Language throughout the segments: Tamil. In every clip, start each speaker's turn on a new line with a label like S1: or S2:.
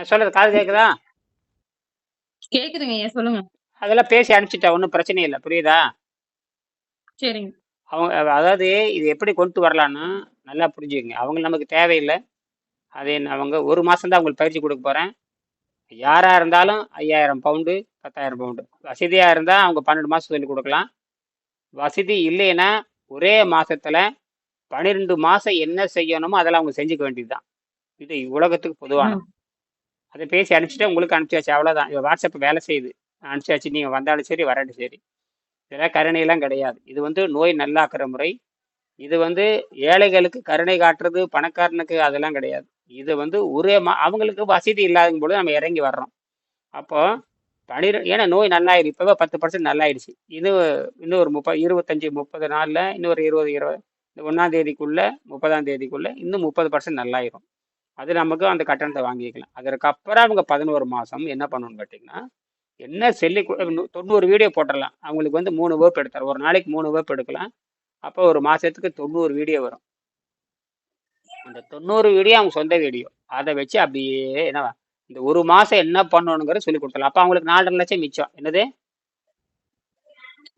S1: நான் சொல்றது காது கேக்குதா?
S2: கேக்குதுங்க ஐயா சொல்லுங்க.
S1: அதெல்லாம் பேசி அனுப்பிச்சிட்டா ஒன்றும் பிரச்சனை இல்லை புரியுதா?
S2: சரிங்க.
S1: அவங்க அதாவது இது எப்படி கொண்டு வரலான்னு நல்லா புரிஞ்சுக்கங்க. அவங்க நமக்கு தேவையில்லை. அது அவங்க ஒரு மாதம் தான் அவங்களுக்கு பயிற்சி கொடுக்க போகிறேன் யாராக இருந்தாலும் ஐயாயிரம் பவுண்டு பத்தாயிரம் பவுண்டு. வசதியாக இருந்தால் அவங்க பன்னெண்டு மாதம் சொல்லி கொடுக்கலாம். வசதி இல்லைன்னா ஒரே மாசத்துல பன்னிரெண்டு மாதம் என்ன செய்யணுமோ அதெல்லாம் அவங்க செஞ்சுக்க வேண்டியது தான் இது உலகத்துக்கு பொதுவான
S2: ம்.
S1: அதை பேசி அனுப்பிச்சிட்டு உங்களுக்கு அனுப்பிச்சாச்சு. அவ்வளோதான் இது வாட்ஸ்அப் வேலை செய்யுது. அனுப்பிச்சாச்சு. நீங்கள் வந்தாலும் சரி வரட்டும் சரி. இதெல்லாம் கருணையெல்லாம் கிடையாது. இது வந்து நோய் நல்லாக்குற முறை. இது வந்து ஏழைகளுக்கு கருணை காட்டுறது பணக்காரனுக்கு அதெல்லாம் கிடையாது. இது வந்து ஒரே மா அவங்களுக்கு வசதி இல்லாத பொழுது நம்ம இறங்கி வர்றோம். அப்போ பனிர ஏன்னா நோய் நல்லாயிரு இப்போவே பத்து பர்சன்ட் நல்லாயிடுச்சு. இது இன்னும் ஒரு முப்பது இருபத்தஞ்சி முப்பது நாளில் இன்னும் ஒரு இருபது இருபது இந்த ஒன்றாம் தேதிக்குள்ளே முப்பதாம் தேதிக்குள்ளே இன்னும் முப்பது பர்சன்ட் நல்லாயிரும். அது நமக்கு அந்த கட்டணத்தை வாங்கிக்கலாம். அதற்கப்புறம் அவங்க பதினோரு மாதம் என்ன பண்ணணும்னு கேட்டிங்கன்னா என்ன செல்லி தொண்ணூறு வீடியோ போட்டுடலாம். அவங்களுக்கு வந்து மூணு வேப் எடுத்தார். ஒரு நாளைக்கு மூணு வேப் எடுக்கலாம். அப்போ ஒரு மாதத்துக்கு தொண்ணூறு வீடியோ வரும். அந்த தொண்ணூறு வீடியோ அவங்க சொந்த வீடியோ அதை வச்சு அப்படியே என்ன இந்த ஒரு மாதம் என்ன பண்ணணுங்கிறத சொல்லி கொடுத்துடலாம். அப்போ அவங்களுக்கு நாலரை லட்சம் மிச்சம். என்னது?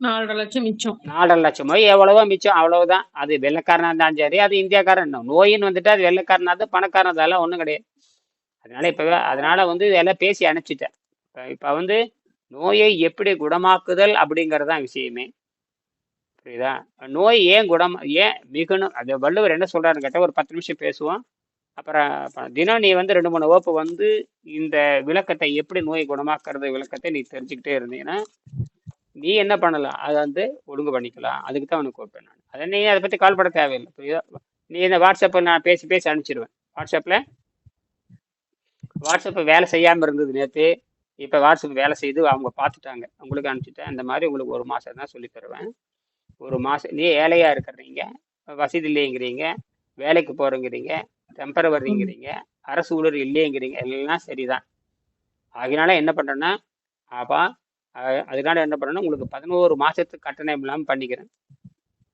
S2: நாலரை லட்சம் மிச்சம்.
S1: நாலரை லட்சமோ. எவ்வளவோ மிச்சம் அவ்வளவுதான். அது வெள்ளக்காரனா இருந்தாலும் சரி அது இந்தியாக்காரன் நோயின்னு வந்துட்டு அது வெள்ளக்காரனா அது பணக்காரன் அதெல்லாம் ஒன்றும் கிடையாது. அதனால இப்பவே அதனால வந்து இதெல்லாம் பேசி அனுப்பிச்சிட்டேன் இப்போ வந்து நோயை எப்படி குணமாக்குதல் அப்படிங்கிறதான் விஷயமே. புரியுதா? நோய் ஏன் குணம் ஏன் மிகணும்? அது வள்ளுவர் என்ன சொல்றாருன்னு கேட்டால் ஒரு பத்து நிமிஷம் பேசுவோம். அப்புறம் தினம் நீ வந்து ரெண்டு மூணு வகுப்பு வந்து இந்த விளக்கத்தை எப்படி நோய் குணமாக்குறது விளக்கத்தை நீ தெரிஞ்சுக்கிட்டே இருந்தீங்கன்னா நீ என்ன பண்ணலாம்? அதை வந்து ஒழுங்கு பண்ணிக்கலாம். அதுக்கு தான் உனக்கு கூப்பிட்டேன் நான். அதை நீ அதை பற்றி கால் பண்ண தேவையில்லை புரியுதா நீ இந்த வாட்ஸ்அப்பை நான் பேசி பேசி அனுப்பிச்சிடுவேன் வாட்ஸ்அப்பில் வாட்ஸ்அப் வேலை செய்யாமல் இருந்தது நேற்று இப்போ வாட்ஸ்அப் வேலை செய்து அவங்க பார்த்துட்டாங்க. உங்களுக்கு அனுப்பிச்சிட்டேன். இந்த மாதிரி உங்களுக்கு ஒரு மாதம் தான் சொல்லி தருவேன். ஒரு மாதம் நீ ஏழையாக இருக்கிறீங்க வசதி இல்லைங்கிறீங்க வேலைக்கு போகிறேங்கிறீங்க டெம்பரவரிங்கிறீங்க அரசு ஊழல் இல்லைங்கிறீங்க எல்லாம் சரிதான். அதனால என்ன பண்ணுறேன்னா அப்பா அதனால என்ன பண்ணணும் உங்களுக்கு பதினோரு மாதத்துக்கு கட்டணம் இல்லாமல் பண்ணிக்கிறேன்.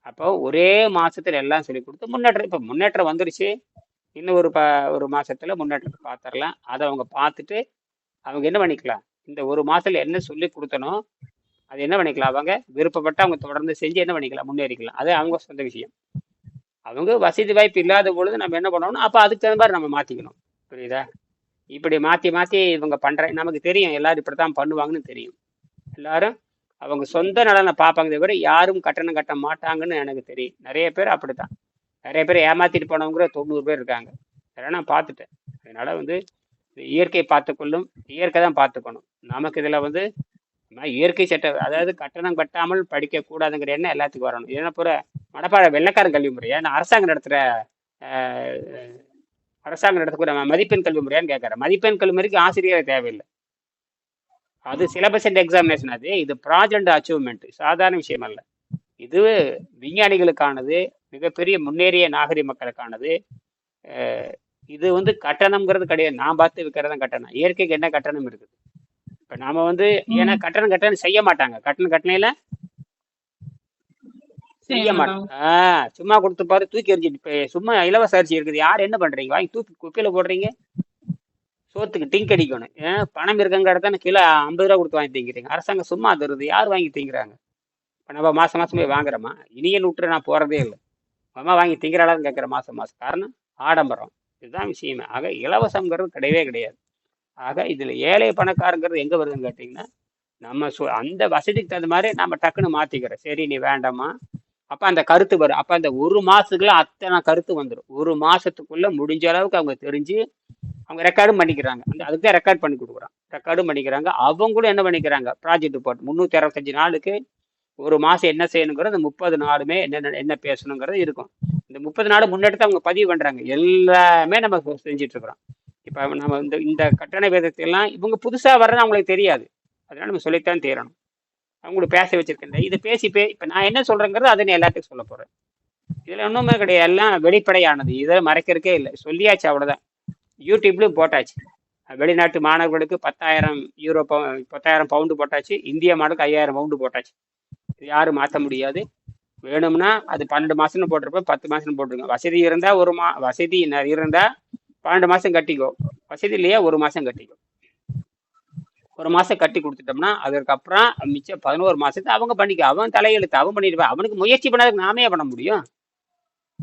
S1: அப்போ ஒரே மாதத்தில் எல்லாம் சொல்லி கொடுத்து முன்னேற்றம் இப்போ முன்னேற்றம் வந்துருச்சு. இன்னும் ஒரு ப ஒரு மாதத்தில் முன்னேற்றத்தை பார்த்துடலாம். அதை அவங்க பார்த்துட்டு அவங்க என்ன பண்ணிக்கலாம்? இந்த ஒரு மாதத்தில் என்ன சொல்லி கொடுத்தனோ அது என்ன பண்ணிக்கலாம்? அவங்க விருப்பப்பட்டு அவங்க தொடர்ந்து செஞ்சு என்ன பண்ணிக்கலாம்? முன்னேறிக்கலாம். அது அவங்க சொந்த விஷயம். அவங்க வசதி வாய்ப்பு இல்லாத பொழுது நம்ம என்ன பண்ணணும் அப்போ அதுக்கு தகுந்த மாதிரி நம்ம மாற்றிக்கணும் புரியுதா? இப்படி மாற்றி மாற்றி இவங்க பண்ணுற நமக்கு தெரியும். எல்லாரும் இப்படி தான் பண்ணுவாங்கன்னு தெரியும். எல்லாரும் அவங்க சொந்த நலனை பார்ப்பாங்க தவிர யாரும் கட்டணம் கட்ட மாட்டாங்கன்னு எனக்கு தெரியும். நிறைய பேர் அப்படித்தான். நிறைய பேர் ஏமாத்திட்டு போனவங்க தொண்ணூறு பேர் இருக்காங்க. அதெல்லாம் நான் பார்த்துட்டேன். அதனால வந்து இயற்கை பார்த்துக்கொள்ளும் இயற்கை தான் பார்த்துக்கணும். நமக்கு இதில் வந்து நம்ம இயற்கை சட்டம் அதாவது கட்டணம் கட்டாமல் படிக்கக்கூடாதுங்கிற எண்ணம் எல்லாத்துக்கும் வரணும். ஏன்னா பூரா மடப்பாட வெள்ளக்காரன் கல்வி முறையா நான் அரசாங்கம் நடத்துகிற அரசாங்கம் நடத்தக்கூடிய மதிப்பெண் கல்வி முறையான்னு கேட்குறேன். மதிப்பெண் கல்வி முறைக்கு ஆசிரியரே தேவையில்லை. அது சிலபஸ் அண்ட் எக்ஸாமினேஷன் அது. இது ப்ராஜெக்ட் அச்சீவ்மெண்ட் சாதாரண விஷயம் அல்ல. இது விஞ்ஞானிகளுக்கானது மிகப்பெரிய முன்னேறிய நாகரிக மக்களுக்கானது. இது வந்து கட்டணம்ங்கிறது கிடையாது. நான் பார்த்து விற்கிறது தான் கட்டணம். இயற்கைக்கு என்ன கட்டணம் இருக்குது? இப்போ நாம வந்து ஏன்னா கட்டணம் கட்டணம் செய்ய மாட்டாங்க. கட்டணம் கட்டணையில செய்ய மாட்டாங்க. ஆ சும்மா கொடுத்து பாரு தூக்கி எறிஞ்சிட்டு சும்மா இலவச அரிசி இருக்குது. யார் என்ன பண்றீங்க? வாங்கி தூக்கி குப்பையில போடுறீங்க? சோத்துக்கு டிங்க் அடிக்கணும் ஏன் பணம் இருக்கங்க இடத்தான கிலோ ஐம்பது ரூபா கொடுத்து வாங்கி திங்கிறீங்க. அரசாங்கம் சும்மா தருது. யார் வாங்கி திங்கிறாங்க? இப்போ நம்ம மாதம் மாதம் போய் வாங்குறோமா? இனிய விட்டுற நான் போகிறதே இல்லை. அம்மா வாங்கி திங்கிறாளான்னு கேட்குற மாதம் மாதம் காரணம் ஆடம்பரம். இதுதான் விஷயமே. ஆக இலவசங்கிறது கிடையவே கிடையாது. ஆக இதில் ஏழை பணக்காரங்கிறது எங்கே வருதுன்னு கேட்டிங்கன்னா நம்ம சொ அந்த வசதிக்கு தகுந்த மாதிரி நம்ம டக்குன்னு மாற்றிக்கிறோம் சரி நீ வேண்டாமா அப்போ அந்த கருத்து வரும். அப்போ அந்த ஒரு மாதத்துக்குள்ளே அத்தனை கருத்து வந்துடும் ஒரு மாதத்துக்குள்ளே முடிஞ்ச அளவுக்கு அவங்க தெரிஞ்சு அவங்க ரெக்கார்டும் பண்ணிக்கிறாங்க. அந்த அதுக்கு தான் ரெக்கார்ட் பண்ணி கொடுக்குறான். ரெக்கார்டும் பண்ணிக்கிறாங்க. அவங்களும் என்ன பண்ணிக்கிறாங்க? ப்ராஜெக்ட் ரிப்போர்ட் முந்நூற்றி அறுபத்தஞ்சு நாளுக்கு ஒரு மாதம் என்ன செய்யணுங்கிறது அந்த முப்பது நாளுமே என்ன என்ன பேசணுங்கிறது இருக்கும். இந்த முப்பது நாள் முன்னெடுத்து அவங்க பதிவு பண்ணுறாங்க எல்லாமே நம்ம செஞ்சுட்டு இருக்கிறோம் இப்போ நம்ம இந்த இந்த கட்டண வேதத்தை எல்லாம் இவங்க புதுசாக வர்றது அவங்களுக்கு தெரியாது. அதனால நம்ம சொல்லித்தான் தீரணும். அவங்களுக்கு பேச வச்சிருக்கேன் இதை பேசி பே இப்போ நான் என்ன சொல்கிறேங்கிறது அதை நான் எல்லாத்துக்கும் சொல்ல போகிறேன் இதில் ஒன்றுமே கிடையாது. எல்லாம் வெளிப்படையானது. இதை மறைக்கிறதுக்கே இல்லை. சொல்லியாச்சு அவ்வளோதான் யூடியூப்லையும் போட்டாச்சு. வெளிநாட்டு மாணவர்களுக்கு பத்தாயிரம் யூரோ பவு பத்தாயிரம் பவுண்டு போட்டாச்சு. இந்திய மாடலுக்கு ஐயாயிரம் பவுண்டு போட்டாச்சு. யாரும் மாற்ற முடியாது. வேணும்னா அது பன்னெண்டு மாதம்னு போட்டிருப்ப பத்து மாதம்னு போட்டிருக்கோம். வசதி இருந்தால் ஒரு மா வசதி இருந்தால் பன்னெண்டு மாதம் கட்டிக்கோ. வசதி இல்லையா ஒரு மாசம் கட்டிக்கோ. ஒரு மாசம் கட்டி கொடுத்துட்டோம்னா அதுக்கப்புறம் மிச்சம் பதினோரு மாசத்தை அவங்க பண்ணிக்க. அவன் தலையெழுத்து அவன் பண்ணிடுவான் அவனுக்கு முயற்சி பண்ணாதுக்கு நாமே பண்ண முடியும்.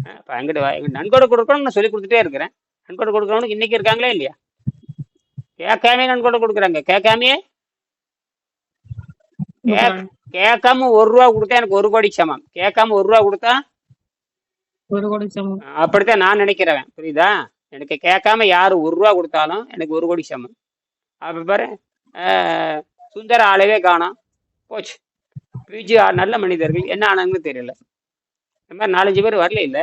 S1: அஹ் எங்கிட்ட எங்க நன்கொடை கொடுக்கணும்னு நான் சொல்லி கொடுத்துட்டே இருக்கிறேன். நன்கொடை கொடுக்கறவனுக்கு இன்னைக்கு இருக்காங்களா இல்லையா? கேட்காமே நன்கொடை கொடுக்குறாங்க. கேட்காமையே. கேட்காம ஒரு ரூபா கொடுத்தா எனக்கு ஒரு கோடி சமம். கேட்காம ஒரு ரூபா கொடுத்தா
S2: ஒரு கோடி சமம்.
S1: அப்படித்தான் நான் நினைக்கிறவன். புரியுதா? எனக்கு கேட்காம யாரு ஒரு ரூபா கொடுத்தாலும் எனக்கு ஒரு கோடி சமம். அப்ப பாரு சுந்தர ஆளவே காணோம். போச்சு. பிஜி நல்ல மனிதர்கள். என்ன ஆனாங்கன்னு தெரியல. இந்த மாதிரி நாலஞ்சு பேர் வரல இல்ல?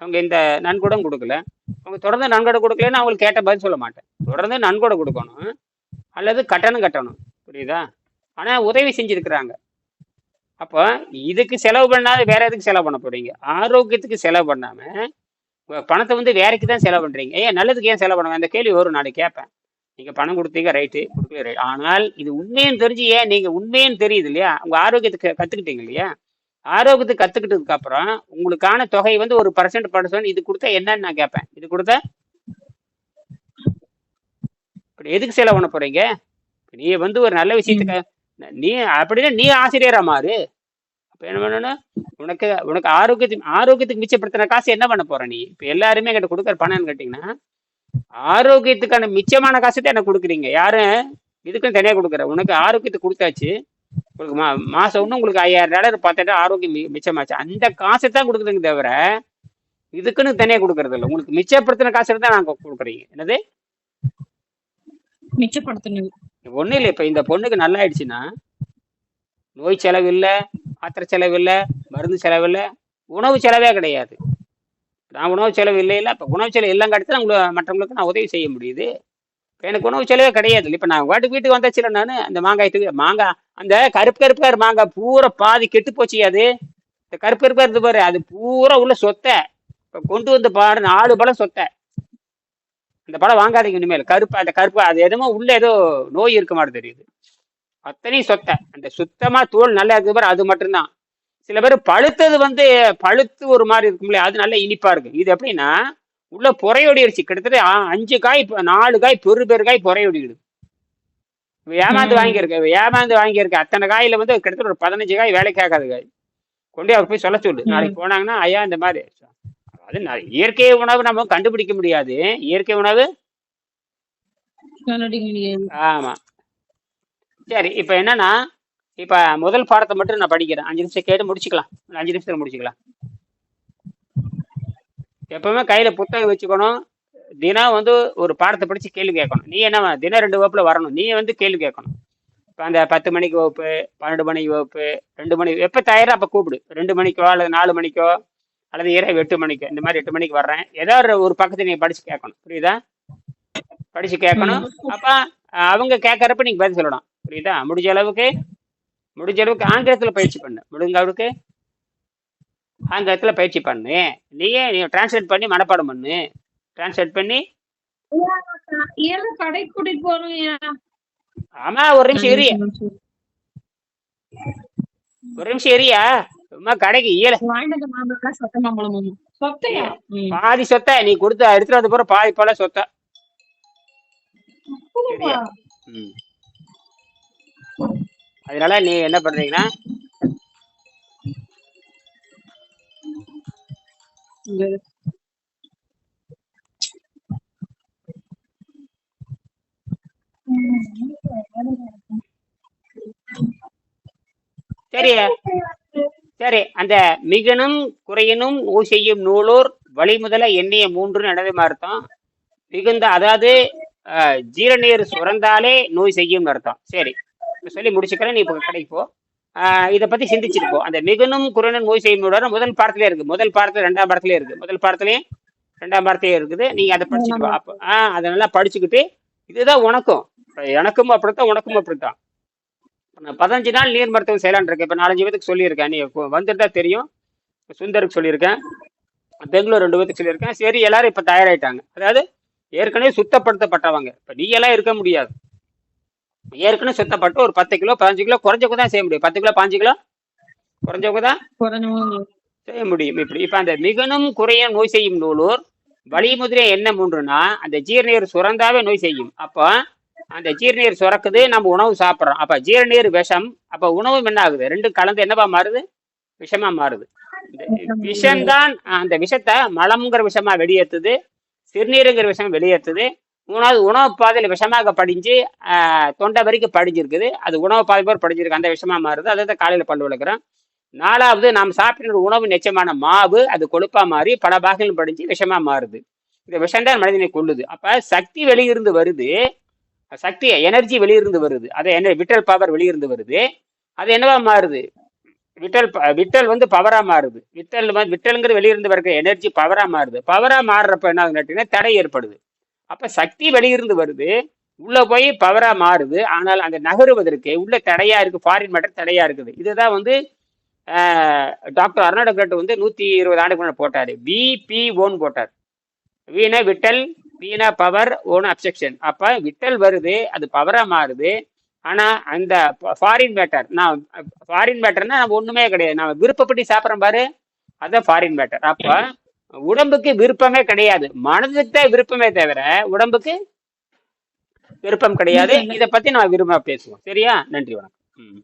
S1: அவங்க இந்த நன்கொடம் கொடுக்கல. அவங்க தொடர்ந்து நன்கொடை கொடுக்கலன்னு அவங்களுக்கு கேட்ட பதில் சொல்ல மாட்டேன். தொடர்ந்து நன்கொடை கொடுக்கணும். அல்லது கட்டணம் கட்டணும். புரியுதா? ஆனால் உதவி செஞ்சுருக்குறாங்க. அப்போ இதுக்கு செலவு பண்ணாத வேற எதுக்கு செலவு பண்ண போறீங்க? ஆரோக்கியத்துக்கு செலவு பண்ணாமல் பணத்தை வந்து வேலைக்கு தான் செலவு பண்ணுறீங்க ஏன் நல்லதுக்கு ஏன் செலவு பண்ணுவேன் அந்த கேள்வி வரும் நாளைக்கு கேட்பேன். நீங்கள் பணம் கொடுத்தீங்க ரைட்டு கொடுக்கல ரைட் ஆனால் இது உண்மையுன்னு தெரிஞ்சு ஏன்? நீங்கள் உண்மையுன்னு தெரியுது இல்லையா? உங்கள் ஆரோக்கியத்துக்கு கற்றுக்கிட்டீங்க இல்லையா? ஆரோக்கியத்தை கத்துக்கிட்டதுக்கு அப்புறம் உங்களுக்கான தொகை வந்து ஒரு பர்சன்ட் பர்சன்ட் இது கொடுத்தா என்னன்னு நான் கேட்பேன் இது கொடுத்தா இப்படி எதுக்கு செலவு பண்ண போறீங்க? நீ வந்து ஒரு நல்ல விஷயத்துக்கு நீ அப்படின்னா நீ ஆசிரியரா மாறு. அப்ப என்ன பண்ணணும்? உனக்கு உனக்கு ஆரோக்கியத்துக்கு ஆரோக்கியத்துக்கு மிச்சப்படுத்தின காசு என்ன பண்ண போற நீ? இப்ப எல்லாருமே என்கிட்ட கொடுக்குற பணம்னு கேட்டீங்கன்னா ஆரோக்கியத்துக்கான மிச்சமான காசு தான் எனக்கு கொடுக்குறீங்க. யாரும் இதுக்கும் தனியா கொடுக்குற. உனக்கு ஆரோக்கியத்தை கொடுத்தாச்சு. உங்களுக்கு மா மாசம் ஒன்று உங்களுக்கு ஐயாயிரம் டாலர் பத்தாயிரம் ஆரோக்கியம் மிச்சமாச்சு. அந்த காசை தான் கொடுக்குறீங்க தவிர இதுக்குன்னு தனியா கொடுக்கறது இல்லை. உங்களுக்கு மிச்சப்படுத்தின காசு தான் நாங்க கொடுக்குறீங்க. என்னது?
S2: மிச்சப்படுத்தணும்.
S1: ஒன்றும் இல்லை. இப்போ இந்த பொண்ணுக்கு நல்லா ஆயிடுச்சுன்னா நோய் செலவு இல்லை மாத்திரை செலவு இல்லை மருந்து செலவு இல்லை உணவு செலவே கிடையாது. நான் உணவு செலவு இல்லை இல்லை இப்போ உணவு செலவு எல்லாம் கிடைத்து தான் உங்களை மற்றவங்களுக்கு நான் உதவி செய்ய முடியுது. எனக்கு உணவு செலவே கிடையாது. இப்போ நான் வாட்டு வீட்டுக்கு வந்தாச்சுல நான் அந்த மாங்காய் மாங்காய் அந்த கருப்பு கருப்பாக மாங்காய் பூரா பாதி கெட்டு போச்சு அது. இந்த கருப்பு கருப்பாக இருந்து பாரு அது பூரா உள்ள சொத்தை. இப்போ கொண்டு வந்து பாரு நாலு பழம் சொத்தை. அந்த பழம் வாங்காதீங்க இனிமேல். கருப்பு அந்த கருப்பு அது எதுவும் உள்ள ஏதோ நோய் இருக்க மாதிரி தெரியுது. அத்தனையும் சொத்தை. அந்த சுத்தமாக தோல் நல்லா இருக்கு பாரு அது மட்டும்தான். சில பேர் பழுத்தது வந்து பழுத்து ஒரு மாதிரி இருக்கும்ல அது நல்ல இனிப்பா இருக்கு. இது எப்படின்னா உள்ள புறையோடிடுச்சு கிட்டத்தட்ட அஞ்சு காய் நாலு காய் பெரு பெரு காய் புறையோடிடுது ஏமாந்து. வாங்கியிருக்க ஏமாந்து வாங்கியிருக்க. அத்தனை காயில வந்து கிட்டத்தட்ட ஒரு பதினஞ்சு காய் வேலைக்கு ஆகாது காய். கொண்டு அவர் போய் சொல்ல சொல்லு. நாளைக்கு போனாங்கன்னா ஐயா இந்த மாதிரி. அது ந- இயற்கை உணவு நம்ம கண்டுபிடிக்க முடியாது. இயற்கை உணவு? ஆமா. சரி இப்போ என்னன்னா இப்போ முதல் பாடத்தை மட்டும் நான் படிக்கிறேன். அஞ்சு நிமிஷம் கேட்டு முடிச்சுக்கலாம். அஞ்சு நிமிஷத்துல முடிச்சுக்கலாம். எப்பவுமே கையில புத்தகம் வச்சுக்கணும். தினம் வந்து ஒரு பாடத்தை படிச்சு கேள்வி கேட்கணும். நீ என்ன தினம் ரெண்டு வகுப்புல வரணும். நீ வந்து கேள்வி கேட்கணும். இப்போ அந்த பத்து மணிக்கு வகுப்பு பன்னெண்டு மணிக்கு வகுப்பு ரெண்டு மணி எப்போ தயாரா அப்போ கூப்பிடு. ரெண்டு மணிக்கோ அல்லது நாலு மணிக்கோ அல்லது இரவு எட்டு மணிக்கோ இந்த மாதிரி எட்டு மணிக்கு வர்றேன். ஏதாவது ஒரு பக்கத்தை நீங்க படிச்சு கேட்கணும். புரியுதா? படிச்சு கேட்கணும். அப்ப அவங்க கேட்கறப்ப நீங்க பதில் சொல்லணும். புரியுதா? முடிஞ்ச அளவுக்கு முடிஞ்ச அளவுக்கு ஆங்கிலத்துல பயிற்சி பண்ணு. முடிஞ்ச அளவுக்கு ஆங்கிலத்துல பயிற்சி பண்ணு. நீயே நீ டிரான்ஸ்லேட் பண்ணி மனப்பாடம் பண்ணு. டிரான்ஸ்லேட் பண்ணி
S2: கடை கூட்டிட்டு போறோம்
S1: ஆமா ஒரு நிமிஷம் இரு. ஒரு நிமிஷம் இரியா சும்மா கடைக்கு
S2: ம்.
S1: பாதி சொத்தை. நீ கொடுத்த எடுத்துட்டு வந்து போற பாதி போல சொத்தை. அதனால நீ என்ன பண்றீங்கன்னா சரி. சரி. அந்த மிகனும் குறையனும் நோய் செய்யும் நூலோர் வழிமுதல எண்ணிய மூன்று நடவை அர்த்தம் மிகுந்த அதாவது ஜீரநீர் சுரந்தாலே நோய் செய்யும் அர்த்தம். சரி. சொல்லி முடிச்சுக்கிறேன். நீ இப்போ கடைக்கு போ. இதை பத்தி சிந்திச்சுட்டு போ அந்த மிகனும் குறையனும் நோய் செய்யும் நூலோர் முதல் பாடத்திலே இருக்கு. முதல் பாடத்துல ரெண்டாம் பாடத்திலே இருக்கு. முதல் பாடத்திலேயே ரெண்டாம் பாடத்திலே இருக்குது. நீங்க அதை படிச்சுட்டு அப்போ ஆஹ் அதை நல்லா படிச்சுக்கிட்டு இதுதான் உனக்கும். எனக்கும் அப்படித்தான் உனக்கும் அப்படித்தான். பதினஞ்சு நாள் நீர் மருத்துவம் செய்யலான்னு இருக்கேன். இப்போ நாலஞ்சு பேத்துக்கு சொல்லியிருக்கேன். நீ தான் தெரியும். சுந்தருக்கு சொல்லியிருக்கேன். பெங்களூர் ரெண்டு பேத்துக்கு சொல்லியிருக்கேன். சரி எல்லாரும் இப்போ தயாராயிட்டாங்க. அதாவது ஏற்கனவே சுத்தப்படுத்தப்பட்டவங்க. இப்போ நீ எல்லாம் இருக்க முடியாது. ஏற்கனவே சுத்தப்பட்டு ஒரு பத்து கிலோ பதினஞ்சு கிலோ குறைஞ்சவங்க தான் செய்ய முடியும். பத்து கிலோ பாஞ்சு கிலோ? குறைஞ்சவங்க தான் செய்ய முடியும். இப்படி இப்போ அந்த மிகனும் குறைய நோய் செய்யும் நூலோர் வழிமுதிரை என்ன மூன்றுனா அந்த ஜீரநீர் சுரந்தாவே நோய் செய்யும். அப்போ அந்த ஜீரநீர் சுரக்குது நம்ம உணவு சாப்பிட்றோம். அப்ப ஜீரநீர் விஷம் அப்ப உணவும் என்ன ஆகுது? ரெண்டும் கலந்து என்னவா மாறுது? விஷமா மாறுது. இந்த விஷம்தான் அந்த விஷத்தை மலம்ங்கிற விஷமா வெளியேற்றுது சிறுநீருங்கிற விஷம் வெளியேற்றுது மூணாவது உணவு பாதையில் விஷமாக படிஞ்சு தொண்டை வரைக்கும் படிஞ்சிருக்குது. அது உணவு பாதை போல் படிஞ்சிருக்கு. அந்த விஷமாக மாறுது. அதை தான் காலையில் பல் விளக்குறோம் நாலாவது நாம் சாப்பிடுற உணவு நிச்சயமான மாவு அது கொழுப்பா மாறி பல பாகங்களும் படிஞ்சு விஷமா மாறுது. இந்த விஷம்தான் மனிதனை கொள்ளுது அப்ப சக்தி வெளியிருந்து வருது. சக்தி எனர்ஜி வெளியிருந்து வருது. அதை என்ன விட்டல் பவர் வெளியிருந்து வருது. அது என்னவா மாறுது? விட்டல் ப- விட்டல் வந்து பவரா மாறுது. விட்டல் விட்டலுங்கிற வெளியிருந்து வர்ற எனர்ஜி பவரா மாறுது. பவரா மாறுறப்ப என்ன ஆகுதுன்னு தடை ஏற்படுது. அப்ப சக்தி வெளியிருந்து வருது. உள்ள போய் பவரா மாறுது. ஆனால் அந்த நகருவதற்கு உள்ள தடையா இருக்கு. ஃபாரின் மேட்டர் தடையா இருக்குது. இதுதான் வந்து டாக்டர் அர்னால்டு கட் வந்து நூத்தி இருபது ஆண்டுக்கு முன்னாடி போட்டாரு. பிபி ஓன் போட்டார். Veena Vittal Veena power own objection அப்ப விட்டல் வருது. அது பவரா மாறுது. ஆனா அந்த ஃபாரின் மேட்டர் நான் ஃபாரின் மேட்டர்னா நம்ம ஒண்ணுமே கிடையாது. நம்ம விருப்பப்பட்டு சாப்பிட்றேன் பாரு. அதான் ஃபாரின் மேட்டர் அப்போ உடம்புக்கு விருப்பமே கிடையாது. மனதுக்கு தான் விருப்பமே தவிர உடம்புக்கு விருப்பம் கிடையாது. இதை பத்தி நம்ம விரும்ப பேசுவோம். சரியா? நன்றி வணக்கம்.